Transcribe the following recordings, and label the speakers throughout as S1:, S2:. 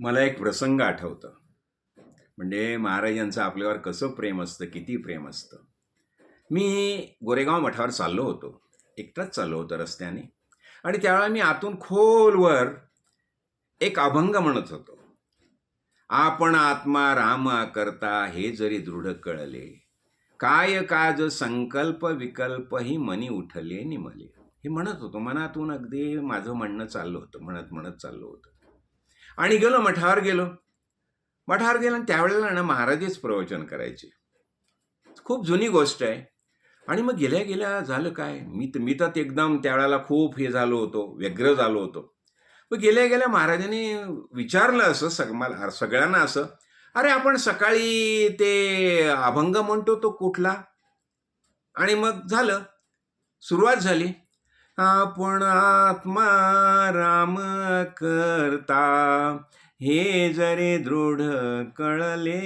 S1: मला एक प्रसंग आठवतं. म्हणजे महाराजांचं आपल्यावर कसं प्रेम असतं किती प्रेम असतं. मी गोरेगाव मठावर चाललो होतो. एकटाच चाललो होतो रस्त्याने. आणि त्यावेळेला मी आतून खोलवर एक अभंग म्हणत होतो. आपण आत्मा राम करता हे जरी दृढ कळले काय काज संकल्प विकल्प ही मनी उठले निमले. हे म्हणत होतो मनातून अगदी माझं म्हणणं चाललं होतं म्हणत म्हणत चाललं होतं. आणि गेलो मठावर गेलो. मठावर गेलो आणि त्यावेळेला ना महाराजच प्रवचन करायचे. खूप जुनी गोष्ट आहे. आणि मग गेल्या गेल्या झालं काय? मी तर मी तर एकदम त्यावेळेला खूप हे झालो होतो व्यग्र झालो होतो. मग गेल्या गेल्या महाराजांनी विचारलं असं सग मला सगळ्यांना असं अरे आपण सकाळी ते अभंग म्हणतो तो कुठला? आणि मग झालं. सुरुवात झाली. आपण आत्मा राम करता. हे जरे दृढ कळले.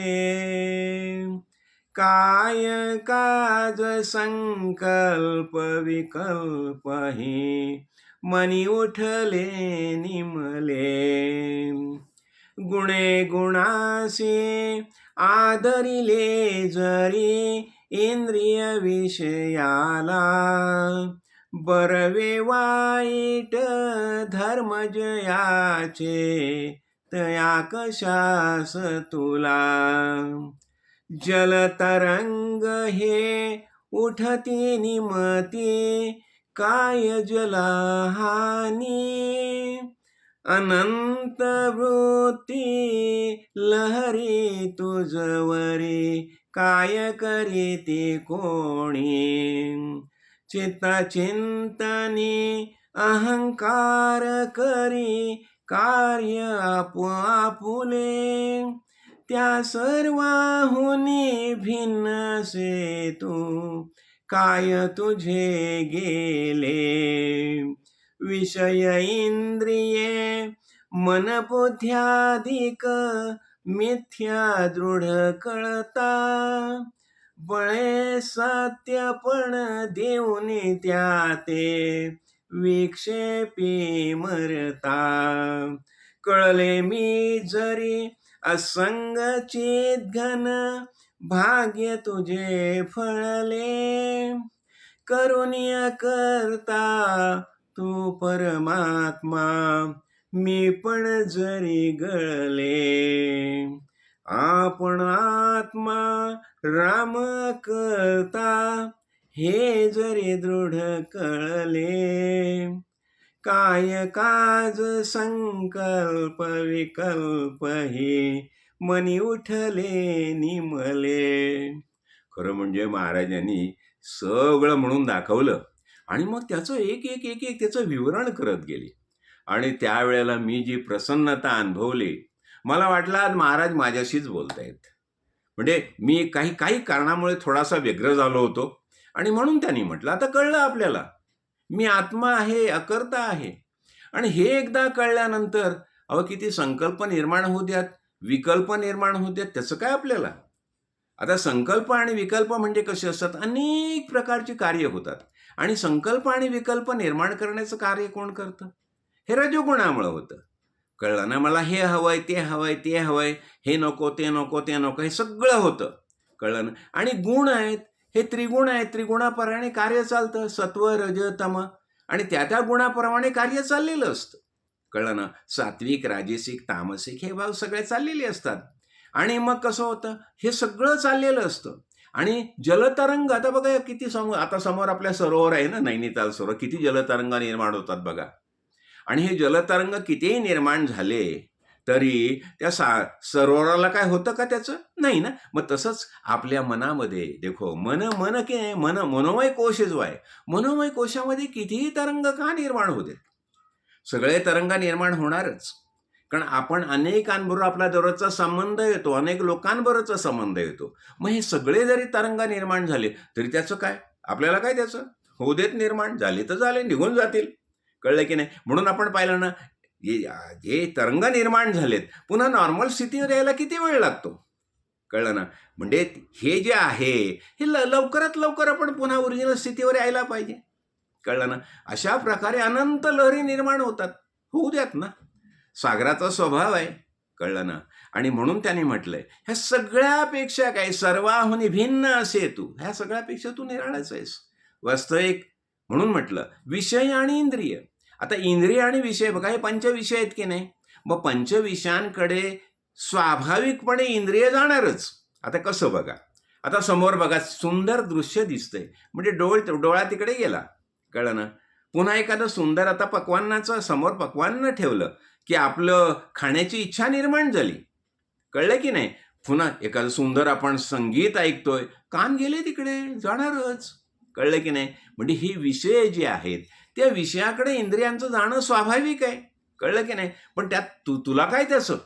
S1: काय काज संकल्प विकल्प हे? मनी उठले निमले. गुणे गुणासे आदरिले जरी इंद्रिय विषयाला बरवे वाईट धर्मजयाचे तया कशास तुला? जलतरंग हे उठती निमती काय जलहानी? अनंत वृत्ती लहरी तुझवरी काय करीती कोणी? चित्ता चिंतनी अहंकार करी कार्य आपुले त्या सर्वाहुनी भिन्न से तू काय तुझे गेले? विषय इंद्रिये मनबुद्ध्याधिक मिथ्या दृढ कळता. बळे सत्य पण देऊनी त्या ते विक्षेपी मरता. कळले मी जरी असंगचित घन भाग्य तुझे फळले. करुणिया करता तू परमात्मा मी पण जरी गळले. आपण आत्मा राम करता. हे जरी दृढ कळले काय काज संकल्प विकल्प हे मनी उठले निमले. खरं म्हणजे महाराजांनी सगळं म्हणून दाखवलं आणि मग त्याचं एक एक एक एक त्याचं विवरण करत गेले. आणि त्यावेळेला मी जी प्रसन्नता अनुभवली मला वाटलं आज महाराज माझ्याशीच बोलतायत. म्हणजे मी काही काही कारणामुळे थोडासा व्यग्र झालो होतो. आणि म्हणून त्यांनी म्हटलं आता कळलं आपल्याला. मी आत्मा आहे अकर्ता आहे. आणि हे एकदा कळल्यानंतर अहो किती संकल्प निर्माण होऊ द्यात. विकल्प निर्माण होऊ द्यात. त्याचं काय आपल्याला? आता संकल्प आणि विकल्प म्हणजे कसे असतात? अनेक प्रकारची कार्य होतात. आणि संकल्प आणि विकल्प निर्माण करण्याचं कार्य कोण करतं? हे रजोगुणामुळं होतं. कळलं ना मला? हे हवंय ते हवंय ते हवंय. हे नको ते नको ते नको. हे सगळं होतं. कळलं ना? आणि गुण आहेत. हे त्रिगुण आहेत. त्रिगुणाप्रमाणे कार्य चालतं. सत्व रज तम. आणि त्या त्या गुणाप्रमाणे कार्य चाललेलं असतं. कळलं ना? सात्विक राजसिक तामसिक हे भाव सगळे चाललेले असतात. आणि मग कसं होतं? हे सगळं चाललेलं असतं. आणि जलतरंग आता बघा किती समोर आता समोर आपल्या सरोवर आहे ना नैनिताल सरोवर? किती जलतरंग निर्माण होतात बघा. आणि हे जलतरंग कितीही निर्माण झाले तरी त्या सा सरोवराला काय होतं का त्याचं? नाही ना? मग तसंच आपल्या मनामध्ये देखो मन मन के मन मनोमय कोश जो आहे मनोमय कोशामध्ये कितीही तरंग का निर्माण होते सगळे तरंग निर्माण होणारच. कारण आपण अनेकांबरोबर आपला दररोजचा संबंध येतो अनेक लोकांबरोबरचा संबंध येतो. मग हे सगळे जरी तरंग निर्माण झाले तरी त्याचं काय? आपल्याला काय त्याचं? होऊ देत निर्माण झाले तर झाले निघून जातील. कळलं की नाही? म्हणून आपण पाहिलं ना जे तरंग निर्माण झालेत पुन्हा नॉर्मल स्थितीवर यायला किती वेळ लागतो? कळलं ना? म्हणजे हे जे आहे हे ल लवकरात लवकर आपण पुन्हा ओरिजिनल स्थितीवर यायला पाहिजे. कळलं ना? अशा प्रकारे अनंत लहरी निर्माण होतात. होऊ द्यात ना? सागराचा स्वभाव आहे. कळलं ना? आणि म्हणून त्याने म्हटलंय ह्या सगळ्यापेक्षा काय? सर्वाहून भिन्न असे तू. ह्या सगळ्यापेक्षा तू निराळाच आहेस. वास्तविक म्हणून म्हटलं विषय आणि इंद्रिय. आता इंद्रिय आणि विषय बघा हे पंचविषय आहेत की नाही? मग पंचविषयांकडे स्वाभाविकपणे इंद्रिय जाणारच. आता कसं बघा? आता समोर बघा सुंदर दृश्य दिसतंय. म्हणजे डोळ डोळा तिकडे गेला. कळलं ना? पुन्हा एखादं सुंदर आता पक्वान्नाचं समोर पक्वान्न ठेवलं की आपलं खाण्याची इच्छा निर्माण झाली. कळलं की नाही? पुन्हा एखादं सुंदर आपण संगीत ऐकतोय कान गेले तिकडे जाणारच. कळलं की नाही? म्हणजे ही विषय जे आहेत त्या विषयाकडे इंद्रियांचं जाणं स्वाभाविक आहे. कळलं की नाही? पण त्यात तू तुला काय त्याचं?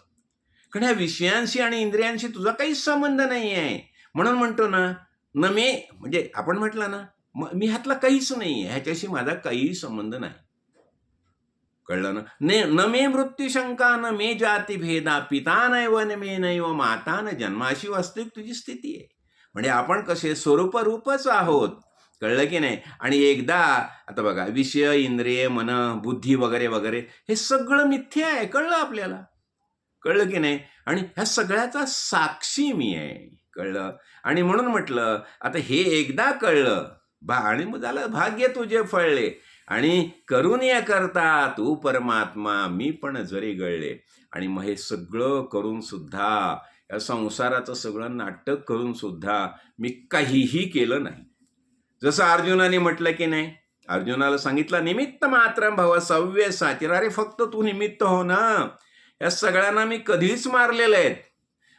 S1: कारण ह्या विषयांशी आणि इंद्रियांशी तुझा काहीच संबंध नाही आहे म्हणून म्हणतो ना न मे म्हणजे आपण म्हटलं ना मी ह्यातला काहीच नाही आहे ह्याच्याशी माझा काहीही संबंध नाही. कळलं ना? ने न मे मृत्यूशंका न मे जाती भेदा पिता नैव न मे नैव माता न जन्माशी वास्तविक तुझी स्थिती आहे. म्हणजे आपण कसे स्वरूप रूपच आहोत. कळलं की नाही? आणि एकदा आता बघा विषय इंद्रिय मन बुद्धी वगैरे वगैरे हे सगळं मिथ्या आहे. कळलं आपल्याला? कळलं की नाही? आणि ह्या सगळ्याचा साक्षी मी आहे. कळलं? आणि म्हणून म्हटलं आता हे एकदा कळलं बा आणि मग झालं भाग्य तुझे फळले. आणि करून या करता तू परमात्मा मी पण जरी गळले. आणि मग हे सगळं करून सुद्धा या संसाराचं सगळं नाटक करून सुद्धा मी काहीही केलं नाही. जसं अर्जुनाने म्हटलं की नाही अर्जुनाला सांगितलं निमित्त मात्र भावा सव्य साचिर. अरे फक्त तू निमित्त हो ना. या सगळ्यांना मी कधीच मारलेले आहेत.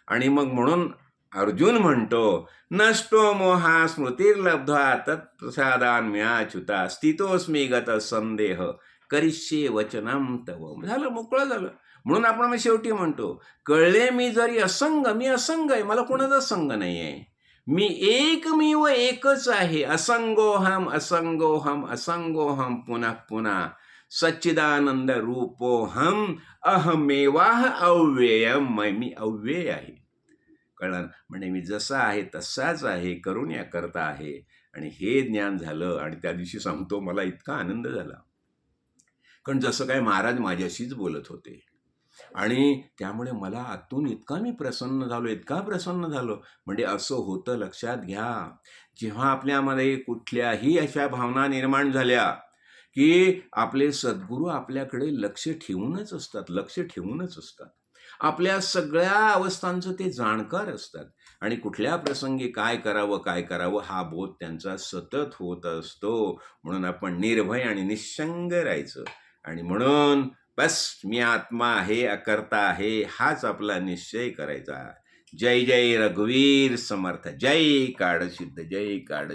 S1: आणि मग म्हणून अर्जुन म्हणतो नष्टो मोहा स्मृतीर्लब्धा तत्प्रसादान म्याच्युता स्थितोस्मी गत संदेह। करिष्ये वचनम तव. झालं मोकळं झालं. म्हणून आपण मग शेवटी म्हणतो कळले मी जरी असंग मी असंग आहे. मला कोणाचा संग नाही आहे मी एकमेव एकच आहे. असंगोहम असंगोहम असंगोहम पुन्हा पुन्हा सच्चिदानंद रूपोहम अहमेवाह अव्ययम. मै मी अव्यय आहे. कळलं? म्हणजे मी जसा आहे तसाच आहे करून या करता आहे. आणि हे ज्ञान झालं आणि त्या दिवशी सांगतो मला इतका आनंद झाला. कारण जसं काय महाराज माझ्याशीच बोलत होते. आणि त्यामुळे मला आतून इतका मी प्रसन्न झालो इतका प्रसन्न झालो. म्हणजे असं होतं लक्षात घ्या. जेव्हा आपल्यामध्ये कुठल्याही अशा भावना निर्माण झाल्या की आपले सद्गुरू आपल्याकडे लक्ष ठेवूनच असतात लक्ष ठेवूनच असतात. आपल्या सगळ्या अवस्थांचं ते जाणकार असतात. आणि कुठल्या प्रसंगी काय करावं काय करावं हा बोध त्यांचा सतत होत असतो. म्हणून आपण निर्भय आणि निशंग राहायचं. आणि म्हणून बस मी आत्मा आहे अकर्ता आहे हाच आपला निश्चय करायचा. जय जय रघुवीर समर्थ जय काळ सिद्ध जय काळ